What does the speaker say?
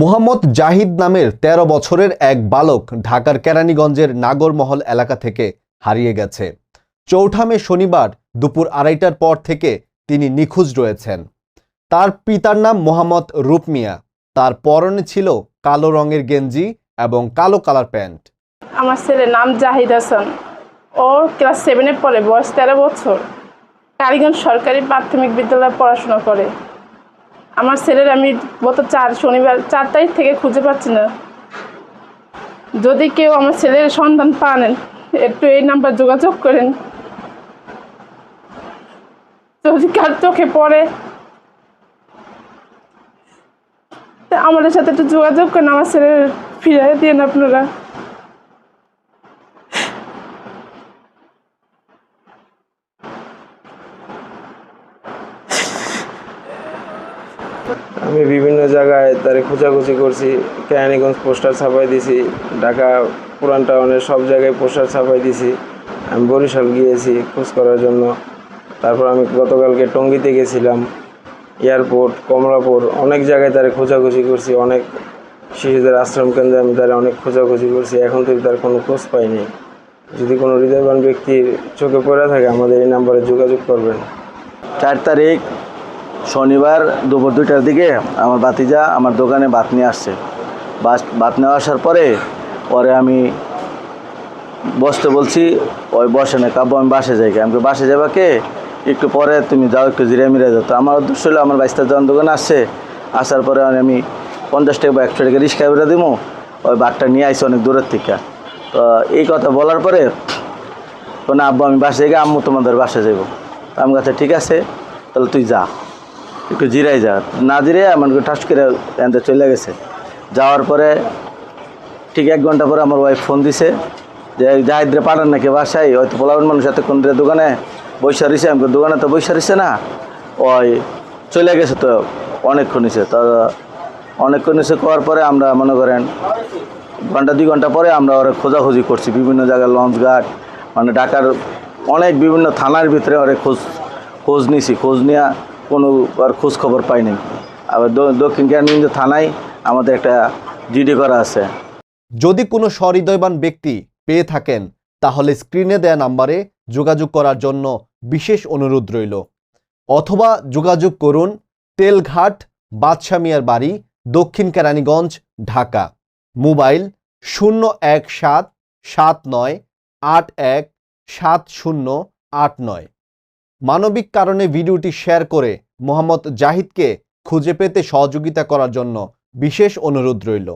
মুহাম্মদ জাহিদ নামের ১৩ বছরের এক বালক ঢাকার কেরানীগঞ্জের নাগরমহল এলাকা থেকে হারিয়ে গেছে। চৌঠামে শনিবার দুপুর আড়াইটার পর থেকে তিনি নিখোঁজ রয়েছেন। তার পিতার নাম মোহাম্মদ রূপমিয়া তার পরনে ছিল কালো রঙের গেঞ্জি এবং কালো কালার প্যান্ট। আমার ছেলের নাম জাহিদ হাসান। ও ক্লাস সেভেনে পড়ে বয়স তেরো বছর। কালীগঞ্জ সরকারি প্রাথমিক বিদ্যালয়ে পড়াশোনা করে। আমার ছেলের আমি গত চার শনিবার, চার তারিখ থেকে খুঁজে পাচ্ছি না। যদি কেউ আমার ছেলের সন্ধান পান একটু এই নাম্বার যোগাযোগ করেন। যদি কার চোখে পড়ে আমাদের সাথে একটু যোগাযোগ করেন, আমার ছেলের ফিরিয়ে দিন আপনারা। আমি বিভিন্ন জায়গায় তারে খোঁজাখুঁজি করছি, কেরানীগঞ্জ পোস্টার ছাপাই দিছি, ঢাকা পুরান টাউনের সব জায়গায় পোস্টার ছাপাই দিছি, আমি বরিশাল গিয়েছি খোঁজ করার জন্য। তারপর আমি গতকালকে টঙ্গিতে গেছিলাম, এয়ারপোর্ট, কমলাপুর, অনেক জায়গায় তারে খোঁজাখুঁজি করছি, অনেক শিশুদের আশ্রম কেন্দ্রে আমি তারা অনেক খোঁজাখুঁজি করছি, এখন থেকে তার কোনো খোঁজ পাইনি। যদি কোনো হৃদয়বান ব্যক্তির চোখে পড়ে থাকে, আমাদের এই নাম্বারে যোগাযোগ করবেন। চার তারিখ শনিবার দুপুর দুইটার দিকে আমার বাতিজা আমার দোকানে ভাত নিয়ে আসছে। বাস ভাত নিয়ে আসার পরে পরে আমি বসতে বলছি, ওই বসে না কাব্য, আমি বাসে যাই আমি বাসে যাবা কে? একটু পরে তুমি যাও, একটু জিরে মিরে যাও। তো আমার উদ্দেশ্য হলো আমার বাইশটা যখন দোকানে আসছে, আসার পরে আমি পঞ্চাশ টাকা বা একশো টাকা রিক্সা বেরো দিব ওই বাঘটা নিয়ে আসছি অনেক দূরের থেকে। তো এই কথা বলার পরে তো না, আব্বু, আমি বাসে গিয়ে আম্মু তোমাদের বাসে যাব আমি কাছে ঠিক আছে, তাহলে তুই যা। একটু জিরাই যা। না জিরে আমার ঠাস করে এনতে চলে গেছে। যাওয়ার পরে ঠিক এক ঘণ্টা পরে আমার ওয়াইফ ফোন দিছে যে, জাহিদরে পাঠান নাকি বাসায়? হয়তো পোলাবেন মানুষ এতক্ষণ দোকানে বৈশা রয়েছে। আমি দোকানে তো বৈশা রয়েছে না? ওই, চলে গেছে তো অনেকক্ষণ হয়েছে তো অনেকক্ষণ হয়েছে করার পরে আমরা মনে করেন ঘণ্টা, দুই ঘণ্টা পরে আমরা ওরা খোঁজাখুঁজি করছি। বিভিন্ন জায়গায় লঞ্চ ঘাট মানে ঢাকার অনেক বিভিন্ন থানার ভিতরে ওরা খোঁজ খোঁজ নিছি। খোঁজ নেওয়া কোনো আর খোঁজ খবর পাইনি। আবার দক্ষিণ কেরানীগঞ্জ থানায় আমাদের একটা জিডি করা আছে। যদি কোনো সহৃদয়বান ব্যক্তি পেয়ে থাকেন, তাহলে স্ক্রিনে দেয়া নাম্বারে যোগাযোগ করার জন্য বিশেষ অনুরোধ রইল। অথবা যোগাযোগ করুন তেলঘাট বাদশা মিয়ার বাড়ি, দক্ষিণ কেরানীগঞ্জ, ঢাকা। মোবাইল শূন্য এক সাত সাত নয় আট এক সাত শূন্য আট নয়। মানবিক কারণে ভিডিওটি শেয়ার করে মোহাম্মদ জাহিদকে খুঁজে পেতে সহযোগিতা করার জন্য বিশেষ অনুরোধ রইল।